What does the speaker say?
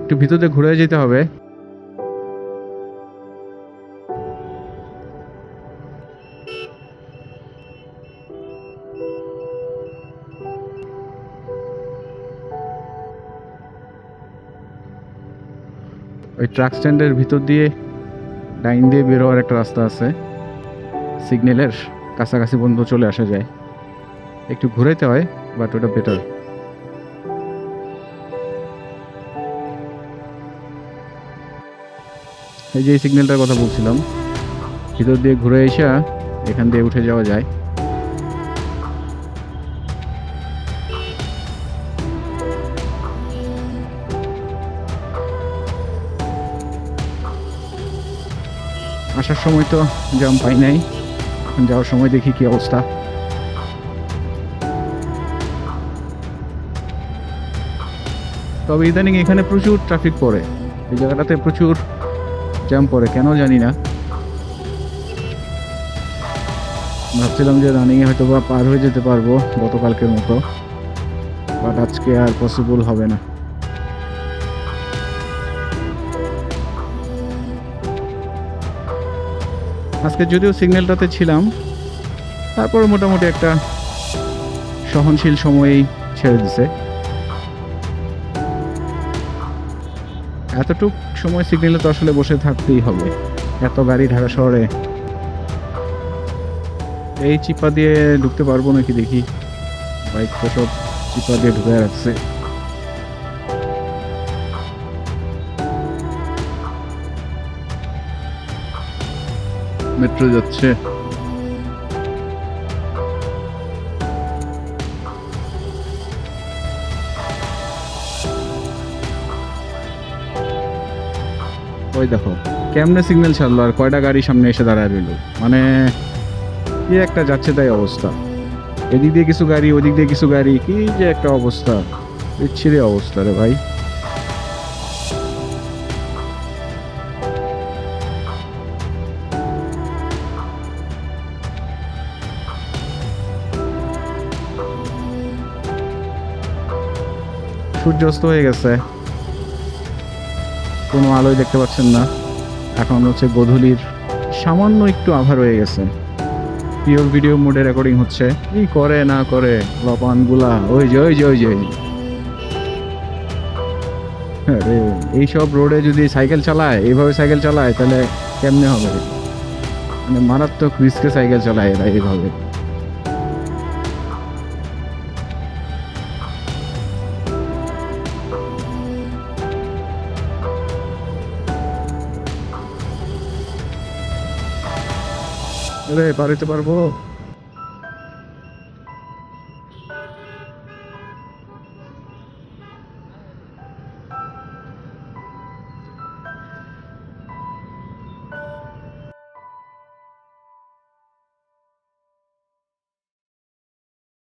একটু ভিতরে ঘুরে যেতে হবে। ওই ট্রাক স্ট্যান্ডের ভিতর দিয়ে ডাইন দিয়ে বেরোয়ার একটা রাস্তা আছে। সিগন্যালের কাছাকাছি পর্যন্ত চলে আসা যায়। একটু ঘুরাইতে হয় বাট ওটা বেটার এই যে সিগন্যালটার কথা বলছিলাম, ভিতর দিয়ে ঘুরে এসে এখান দিয়ে উঠে যাওয়া যায়। আসার সময় তো জাম পাই নাই, যাওয়ার সময় দেখি কি অবস্থা। তবে ইদানিং এখানে প্রচুর ট্রাফিক পড়ে। এই জায়গাটাতে প্রচুর জ্যাম পড়ে, কেন জানি না। ভাবছিলাম যে রানিংয়ে হয়তো বা পার হয়ে যেতে পারব গতকালকের মতো বাট আজকে আর পসিবল হবে না। আজকে যদিও সিগন্যালটাতে ছিলাম তারপর মোটামুটি একটা সহনশীল সময়েই ছেড়ে দিছে। এতটুক সময় সিগন্যালে তো আসলে বসে থাকতেই হবে। এত গাড়ি ঢাকা শহরে। এই চিপা দিয়ে ঢুকতে পারব নাকি দেখি? বাইক তো সব চিপা দিয়ে ঢুকে রাখছে। মেট্রো যাচ্ছে। ওই দেখো, কেমনে সিগন্যাল ছাড়লো আর কয়টা গাড়ি সামনে এসে দাঁড়ায় রইল? মানে কি একটা যাচ্ছে তাই অবস্থা। এদিক দিয়ে কিছু গাড়ি, ওদিক দিয়ে কিছু গাড়ি, কি যে একটা অবস্থা। বিচ্ছিরি অবস্থা রে ভাই। সূর্যাস্ত হয়ে গেছে। কোনো আলোই দেখতে পাচ্ছেন না। এখন হচ্ছে গধূলির সামান্য একটু আভা রয়ে গেছে। পিওর ভিডিও মোডে রেকর্ডিং হচ্ছে। কি করে না করে লপানগুলা ওই যে ওই যে ওই যে। এইসব রোডে যদি সাইকেল চালায়, এইভাবে সাইকেল চালায়, তাহলে কেমনে হবে? মানে মারাত্মক রিস্কে সাইকেল চালায় এরা এইভাবে। আরে পারিতে পারব